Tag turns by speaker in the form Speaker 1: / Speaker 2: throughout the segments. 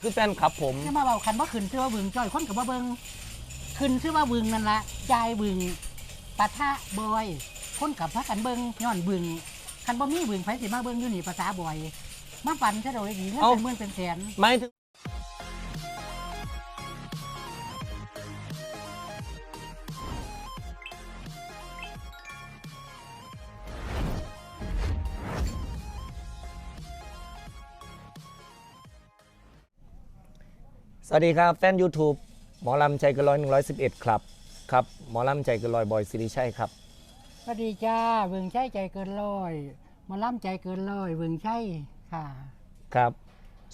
Speaker 1: คือแฟนคลับผม
Speaker 2: จะมาเบาคันว่าขึ้นชื่อว่าบึงจ้อยคนกับว่าเบิงขึ้นชื่อว่าบึงนั่นละยายบึงปะทะบอย คนกับพระกันเบิงย้อนบึงคันบ่มีบึงไผสิมาเบิงอยู่นี่ภาษาบอย มาปั่นซะโดยดีเงิน
Speaker 1: เอ้า
Speaker 2: เป็นหมื่นเป็นแสน
Speaker 1: หมายถึง สวัสดีครับแฟน YouTube หมอลำใจเกันร้อยหนึ่งร้อยสิบเอ็ดครับครับ หมอลำใจเกันร้อยบอยสิริชัยครับ
Speaker 2: สวัสดีจ้าบึงใช่ใจเกินร้อยมาล่ำใจเกินร้อยบึงใช่ค่ะ
Speaker 1: ครับ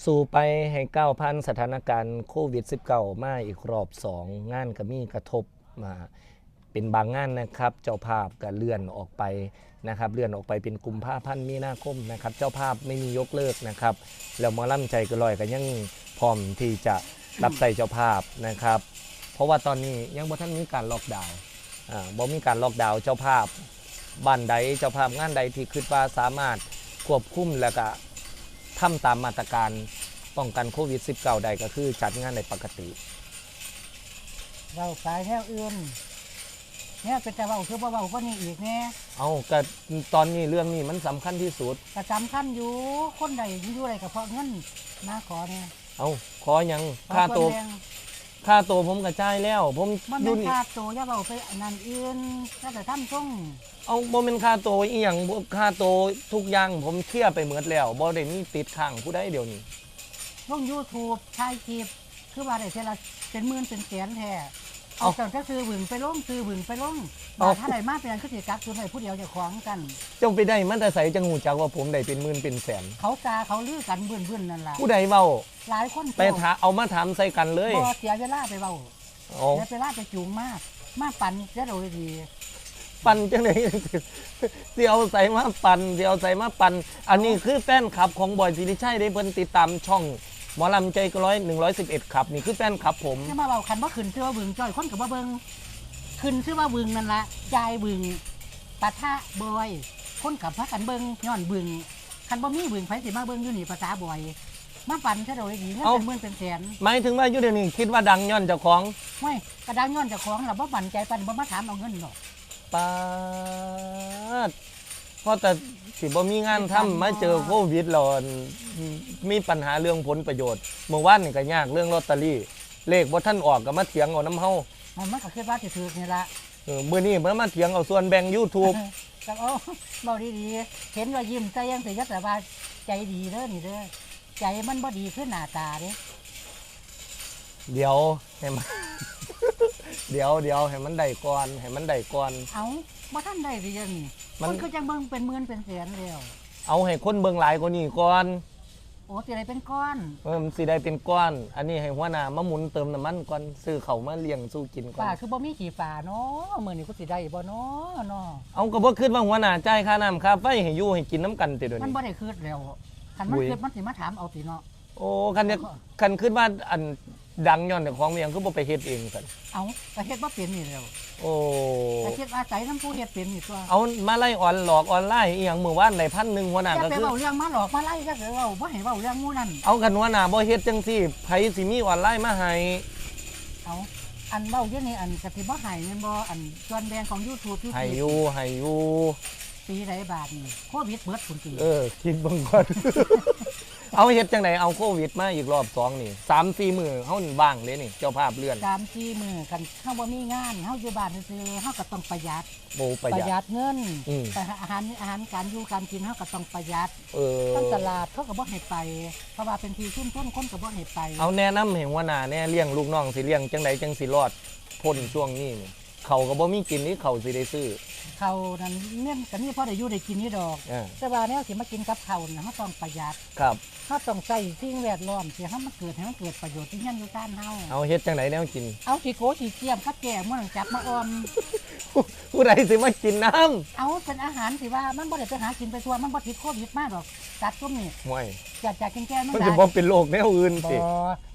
Speaker 1: สู่ไปให้ก้าวพันสถานการณ์โควิด -19 มาอีกรอบสองงานก็มีกระทบมาเป็นบางงานนะครับ เจ้าภาพก็เลื่อนออกไปนะครับ เลื่อนออกไปเป็นกุมภาพันธ์มีนาคมนะครับ เจ้าภาพไม่มียกเลิกนะครับ แล้วหมอล่ำใจก็ลอยก็ยังพร้อมที่จะ รับใส่เจ้าภาพนะครับ เพราะว่าตอนนี้ยังบ่ทันมีการล็อกดาวน์อ่าบ่มีการล็อกดาวน์เจ้าภาพบ้านใดเจ้าภาพงานใดที่คิดว่าสามารถควบคุมแล้วก็ทำตามมาตรการป้องกันโควิด -19 ใดก็คือจัดงานในปกติ
Speaker 2: เราสายแถวอื่นเนี่ยเป็นแต่เบาคือว่าเบาก็นี่อีกแน่
Speaker 1: เอาก็ตอนนี้เรื่องนี้มันสำคัญที่สุด
Speaker 2: ก็สำคัญอยู่คนใดอยู่อะไรก็เพราะเงินมาขอเนี่ย
Speaker 1: เอาขอหยังค่าตัว
Speaker 2: ขอส่นแบ่ง
Speaker 1: ค่าตัวผมกระจายแล้ว ผม
Speaker 2: มัน
Speaker 1: อ
Speaker 2: เป็
Speaker 1: ยู่
Speaker 2: น
Speaker 1: นี่
Speaker 2: ค่าตัวอย่าเบาไปอันนั้นอื่นถ้าแต่ทำส่ง
Speaker 1: เอาบ่เป็นค่าตัวอีหยังบ่ค่าตัวทุกอย่างผมเคลียร์ไปหมดแล้วบ่ได้มีติดข้างผู้ใดเดี๋ยวนี้
Speaker 2: ลงยูทูบชายคลิปคือว่าได้เทละเป็นหมื่นเป็นแสนแท้ เอา
Speaker 1: เอา
Speaker 2: แต่ถ้าซื้อบึงไปลงซื้อบึงไปลง
Speaker 1: เอา
Speaker 2: บาทถ้าไหนมาเป็นอันคือสิกักตุนให้ผู้เดียวเจะของกัน
Speaker 1: เจ้าไปได้มันแต่ใสจังหูจักว่าผมได้เป็นหมื่นเป็นแสน
Speaker 2: เขากาเขาลือกันบื้นบื้นๆนั่นล่ะ
Speaker 1: ผู้ใดเว้า
Speaker 2: หลายคน
Speaker 1: ไปถาเอามาถามใส่กันเลย
Speaker 2: บ่เสียเวลาไปเบา
Speaker 1: เอา
Speaker 2: เสียเวลาไปจูงมาก มาปั่นเสียโดยดี
Speaker 1: ปั่นจังได๋สิเอาใส่มาปั่นสิเอาใส่มาปั่นอันนี้คือแฟนคลับของบอยสิริชัยได้เพิ่นติดตามช่อง หมอลำใจก็ร้อย111ครับนี่คือแฟนคลับผม
Speaker 2: จะมาเบาคันว่าขึ้นชื่อว่าบึงจ้อยคนกับว่าเบิงขึ้นชื่อว่าบึงนั่นละยายบึงปะทะบอยคนกับพระกันเบิงย้อนบึงคันบ่มีบึงไผสิมาเบิงอยู่นี่ภาษาบอยมาปั่นซะโดยดีเงิน
Speaker 1: เอ้า
Speaker 2: เป็นหมื่นเป็นแสน
Speaker 1: หมายถึงว่าอยู่เดี๋ยวนี้คิดว่าดังย้อนเจ้าของ
Speaker 2: ไม่กระดังย้อนเจากของเราบ่ปั่นใจปั่นบ่มาถามเอาเงินหรอก
Speaker 1: ปาดเพราะแต่สิบ่มีงานทำมาเจอโควิดแล้วอั่นมีปัญหาเรื่องผลประโยชน์ เมื่อวานนี่ก็ยากเรื่องลอตเตอรี่ เลขบ่ท่านออกก็มาเถียงเอาน้ำเฮา
Speaker 2: มันมันก็คิดว่าสิถือนี่ละ
Speaker 1: เออมื้อนี้มันมาเถียงเอาส่วนแบ่ง YouTube
Speaker 2: ก็เอาเบาดีๆเห็นว่ายิ้มใจยังแต่ยัดแต่ว่าใจดีเด้อนี่เด้อใจมันบ่ดีขึ้นหน้าตาเด้
Speaker 1: เดี๋ยวให้มันเดี๋ยวเดี๋ยวให้มันได้ก่อนให้มันได้ก่อน
Speaker 2: เอาบ่ท่านได้สิยังนี่
Speaker 1: มัน
Speaker 2: คนคือจังเบิ่งเป็นหมื่นเป็นแสนแล้ว
Speaker 1: เอาให้คนเบิ่งหลายกว่านี้ก่อน
Speaker 2: โอ้สิได้เป็นก้อน
Speaker 1: เออมันสิได้เป็นก้อน อันนี้ให้หัวหน้ามาหมุนเติมน้ำมันก่อนซื้อเขาวมาเลี้ยงสู้กินก่อ
Speaker 2: ป่านคือบ่มีขี้ฝาเนาะมื้อนี้กูสิได้บ่เนาะเนาะ
Speaker 1: เอาก็บ่คิดว่าหัวหน้าจ่ายค่าน้ำค่าไฟให้อยู่ให้กินน้ำกันติเดี๋ยว
Speaker 2: มัน
Speaker 1: นี้
Speaker 2: บ่ได้คืดแล้วคันมัน
Speaker 1: อุ้ย
Speaker 2: คืดมันสิมาถามเอาสิเนาะ
Speaker 1: โอ้คันเนี่ยคันคิดว่าอัน ดังย้อนแต่ของเมียงคือบ่ไปเฮ็ดเองซั่น
Speaker 2: เอาก็เฮ็ดบ่เป็นนี่แล้ว
Speaker 1: โอ้
Speaker 2: ก็เฮ็ดอาศัยน้ำผู้เฮ็ดเป็นนี่ตัว
Speaker 1: เอามาไล่ออนหลอกออนไลน์อีหยังมื้อวานได้พันหนึ่งหัวหน้า
Speaker 2: อย่า
Speaker 1: ก็
Speaker 2: ไป
Speaker 1: คือ
Speaker 2: เว้าเรื่องมาหลอกมาไล่ก็คือเว้าบ่ให้เว้าเรื่องหมู่นั่น
Speaker 1: เอากันหัวหน้าบ่เฮ็ดจังซี่ไผสิมีออนไลน์มาให้
Speaker 2: เอาอันเว้าอยู่นี่อันก็สิบ่ให้แม่นบ่อันส่วนแบ่งของ YouTube
Speaker 1: ให้อยู่ให้อยู่
Speaker 2: ปีใดบาทนี่โควิดเบิดพุ่นติ
Speaker 1: เออคิดเบิ่งก่อน เอาเฮ็ดจังไดเอาโควิดมาอีกรอบสองนี่3-4มื้อเฮานี่ว่างเลยนี่ เจ้าภาพเลื่อน
Speaker 2: ตามที่มือกันเฮาบ่มีงานเฮาอยู่บ้านซื่อๆเฮาก็ต้องประหยัด
Speaker 1: โบประหยัด
Speaker 2: เงิน
Speaker 1: อืม
Speaker 2: แต่อาหารอาหารการอยู่การกินเฮาก็ต้องประหยัด
Speaker 1: เออ
Speaker 2: ทั้งตลาดเขาก็บ่ให้ไป เพราะว่าเป็นที่ชุมชนคนก็บ่ให้ไป
Speaker 1: เอาแนะนำให้หัวหน้าแน่เลี้ยงลูกน้องสิเลี้ยงจังไดจังสิรอดพ้นช่วงนี้นี่ เขาก็บ่มีกินนี่เขาสิได้ซื้อ
Speaker 2: เขานั้นเนี่ยก็นี่พอได้อยู่ได้กินนี่ดอก
Speaker 1: อ่า
Speaker 2: แต่ว่าแนวสิมากินกับเขาน่ะเฮาต้องประหยัด
Speaker 1: ครับ
Speaker 2: เฮาต้องใส่สิ่งแวดล้อมที่เฮามันเกิดให้มันเกิดประโยชน์ที่เฮียนอยู่ซ่านเฮา
Speaker 1: เอาเฮ็ดจังไดแนวกิน
Speaker 2: เอาสิโกสิเกียมข้าวแก่ม่วงจับมาออม
Speaker 1: ผู้ใดสิมากินน้ำ
Speaker 2: เอาเป็นอาหารสิว่ามันบ่ได้ไปหากินไปทั่วมันบ่ติดโควิดมาดอกจัดซุ่มนี่
Speaker 1: ห่วย
Speaker 2: อยากจะกินแก้วแมง
Speaker 1: มัน
Speaker 2: ดา
Speaker 1: จะบ่เป็นโรคแนวอื่น
Speaker 2: บ่
Speaker 1: สิ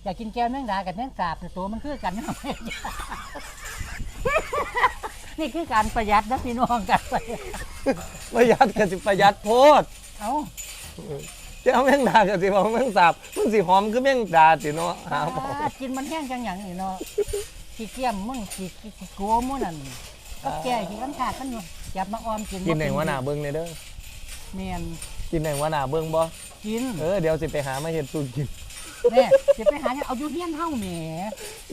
Speaker 2: อยากกินแก้วแมงดากับแมงสาบแต่ตัวมันคือกันนี่ คือการประหยัดนะพี่น้องกันไป
Speaker 1: ประหยัดก็สิประหยัดโพด
Speaker 2: เอา
Speaker 1: จะเอาแมงดากับสิบอกแมงสาบมันสิหอมคือแมงดาสิเนาะหาบอก
Speaker 2: อ่ากินมันแห้งจังหยังนี่เนาะขี้เกียมมึงขี้ขี้ขี้โกมึงนั่นก็แก่ขี้กันขาดกันอยู่อย่ามาออมกิน
Speaker 1: กินไหน
Speaker 2: บ่
Speaker 1: ว่าหนาเบิ่งเนี่ยเด้อ
Speaker 2: แม่น
Speaker 1: กินไหนว่าหนาเบิ่งบ่
Speaker 2: กิน
Speaker 1: เออเดี๋ยวสิไปหามาเฮ็ดสูตรกิน
Speaker 2: แม่สิไปหาเนี่ยเอาอยู่เฮียนเฮาแหม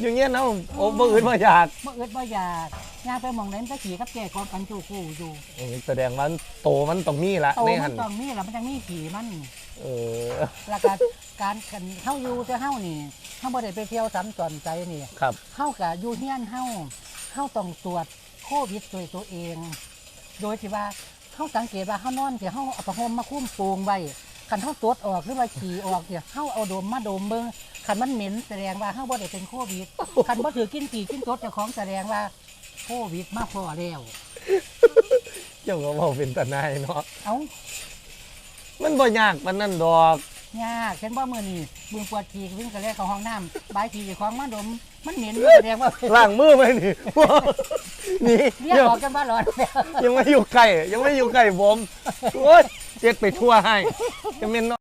Speaker 1: อย่างเงี้ยเนาะโอ้บ่อื่นบ่อยาก
Speaker 2: บ่เอิดบ่อยากย่างไปหมองไหนมันก็ขี่กับแก่กอนกันจู่คู่อยู่
Speaker 1: เออแสดงว่าโตมันต้องมีละ
Speaker 2: โต
Speaker 1: ใน
Speaker 2: มั
Speaker 1: หั
Speaker 2: น
Speaker 1: น
Speaker 2: ต้องมีแล้วมันจังมีขี่มัน
Speaker 1: เออ
Speaker 2: แล้วก็การกันเฮาอยู่แต่เฮานี่เฮาบ่ได้ไปเที่ยวสัญจรใจนี่
Speaker 1: ครับ
Speaker 2: เฮากับอยู่เฮียนเฮาเฮาต้องตรวจโควิดด้วยตัวเอง โดยที่ว่าเฮาสังเกตว่าเฮานอนที่เฮาเอาผ้าห่มมาคลุ้มโปงไว้ คันเฮาตรวจออกหรือว่าฉี่ออกเนี่ยเฮาเอาดมมาดมเบิ่งคันมันเหม็นแสดงว่าเฮาบ่ได้เป็นโควิดคันบ่ถือกินขี่กินตดเจ้าของแสดงว่าโควิดมาพอแล้ว
Speaker 1: เจ้าก็เว้าเป็นตาหนายเนาะ
Speaker 2: เอ้า
Speaker 1: มันบ่ยากปานนั้นดอก
Speaker 2: ยากเช่นบ่มื้อนี้บึงปวดขี่วิ่งกระแลกเข้าห้องน้ำบายขี่เจ้าของมาดม มันเหม็นแสดงว่า
Speaker 1: ล้างมือไว้นี่นี่
Speaker 2: เรียก
Speaker 1: เดี๋ยว
Speaker 2: ออกกันบ่หลอดแล้ว
Speaker 1: ยังไม่อยู่ใกล้ยังไม่อยู่ใกล้ผมโอ๊ยเจ็ดไปทั่วให้ จะเป็น